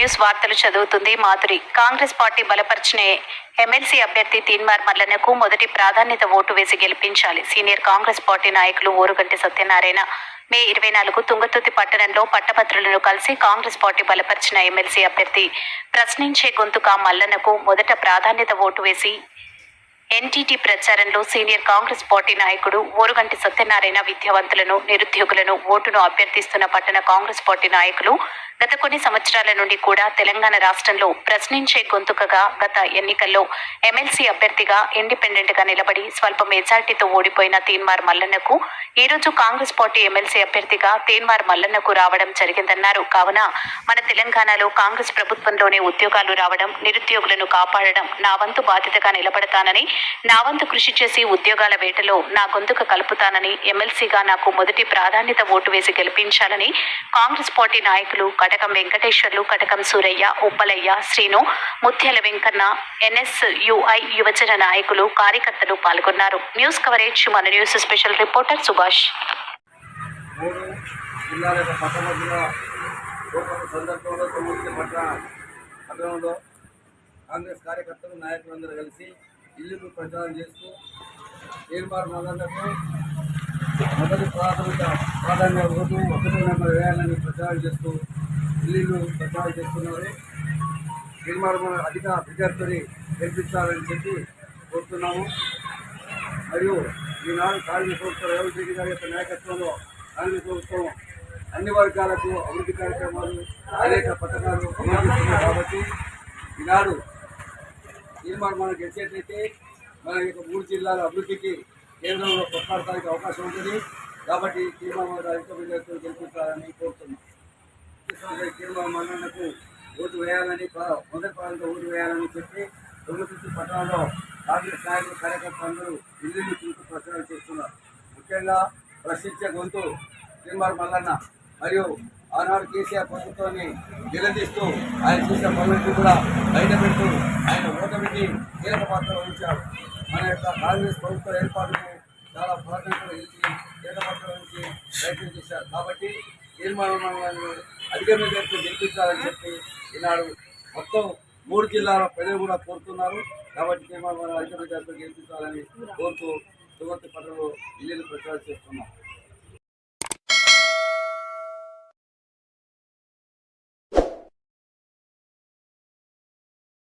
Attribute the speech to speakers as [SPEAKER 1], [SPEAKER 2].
[SPEAKER 1] News వార్తలు చదువుతుంది Madhuri. Congress party బలపరిచిన ఎమ్మెల్సీ అభ్యర్థి తీన్మార్ మల్లన్నకు మొదటి ప్రాధాన్యత ఓటు వేసి గెలిపించాలి. సీనియర్ కాంగ్రెస్ పార్టీ నాయకులు ఓరుగంటి సత్యనారాయణ మే ఇరవై నాలుగు తుంగతుర్తి పట్టణంలో పట్టభద్రులను కలిసి కాంగ్రెస్ పార్టీ బలపరిచిన ఎమ్మెల్సీ అభ్యర్థి ప్రశ్నించే గొంతుక మల్లన్నకు మొదట ప్రాధాన్యత ఓటు వేసి ఎన్టీటీ ప్రచారంలో సీనియర్ కాంగ్రెస్ పార్టీ నాయకుడు ఓరుగంటి సత్యనారాయణ విద్యావంతులను నిరుద్యోగులను ఓటును అభ్యర్థిస్తున్న పట్టణ కాంగ్రెస్ పార్టీ నాయకులు గత కొన్ని సంవత్సరాల నుండి కూడా తెలంగాణ రాష్ట్రంలో ప్రశ్నించే గొంతుకగా గత ఎన్నికల్లో ఎమ్మెల్సీ అభ్యర్థిగా ఇండిపెండెంట్గా నిలబడి స్వల్ప మెజార్టీతో ఓడిపోయిన తీన్మార్ మల్లన్నకు ఈ రోజు కాంగ్రెస్ పార్టీ ఎమ్మెల్సీ అభ్యర్థిగా తీన్మార్ మల్లన్నకు రావడం జరిగిందన్నారు. కావున మన తెలంగాణలో కాంగ్రెస్ ప్రభుత్వంలోనే ఉద్యోగాలు రావడం నిరుద్యోగులను కాపాడడం నా వంతు బాధ్యతగా నిలబడతానని నా వంతు కృషి చేసి ఉద్యోగాల వేటలో నా గొంతుక కలుపుతానని ఎమ్మెల్సీగా నాకు మొదటి ప్రాధాన్యత ఓటు వేసి గెలిపించాలని కాంగ్రెస్ పార్టీ నాయకులు కటకం వెంకటేశ్వర్లు కటకం సూరయ్య ఉప్పలయ్య శ్రీను ముత్యాల వెంకన్న ఎన్ఎస్యుఐ యువజన నాయకులు కార్యకర్తలు పాల్గొన్నారు. న్యూస్ కవరేజ్ మన న్యూస్ స్పెషల్ రిపోర్టర్ సుభాష్.
[SPEAKER 2] జిల్లాల యొక్క పట్టణ సందర్భంలో తొమ్మిది పట్టణ పట్టణంలో కాంగ్రెస్ కార్యకర్తలు నాయకులందరూ కలిసి ఇల్లుకు ప్రచారం చేస్తూ తీర్మార్ మదనకు మొదటి ప్రాథమిక ప్రాధాన్య ఓటు ఒకటి నెంబర్ వేయాలని ప్రచారం చేస్తూ ఇల్లు ప్రచారం చేస్తున్నారు. నిర్మాణ అధిక అభ్యర్థిని గెలిపించాలని చెప్పి కోరుతున్నాము. మరియు ఈనాడు కాంగ్రెస్ ప్రభుత్వం రేవంత్ రెడ్డి గారి యొక్క నాయకత్వంలో కాంగ్రెస్ ప్రభుత్వం అన్ని వర్గాలకు అభివృద్ధి కార్యక్రమాలు అనేక పథకాలు అమలు కాబట్టి ఈనాడు తీర్మానం మనం గెలిచేట్లయితే మన యొక్క మూడు జిల్లాల అభివృద్ధికి కేంద్రంలో కొట్లాడటానికి అవకాశం ఉంటుంది. కాబట్టి తీర్మానం అధిక విజయంతో గెలిపించాలని కోరుతున్నాం. తీర్మానం మన్నకు ఓటు వేయాలని మొదటి ప్రాంతం ఓటు వేయాలని చెప్పి తొమ్మిది పట్టణంలో కాంగ్రెస్ నాయకులు కార్యకర్తలందరూ ఇల్లు చూసి ప్రచారం చేస్తున్నారు. ముఖ్యంగా ప్రశ్నించే గొంతు శ్రీమార్ మల్లన్న మరియు ఆనాడు కేసీఆర్ ప్రభుత్వాన్ని నిలదీస్తూ ఆయన చేసిన పనులన్నీ కూడా బయట పెడుతూ ఆయన ఓటమికి కీలక పాత్ర వహించారు మన యొక్క కాంగ్రెస్ ప్రభుత్వ ఏర్పాటుకు చాలా ప్రాధాన్యత ఇచ్చి కీలక పాత్ర వహించి ప్రయత్నం చేశారు. కాబట్టి తీర్మానాలను అధిగమించేట్టు గెలిపించాలని చెప్పి ఈనాడు మొత్తం మూడు జిల్లాల ప్రజలు కూడా కోరుతున్నారు. కాబట్టి తీర్మానాలను అధిగమించేట్టు గెలిపించాలని కోరుతూ సుగతి పట్టణంలో ఇల్లు ప్రచారం చేస్తున్నాం.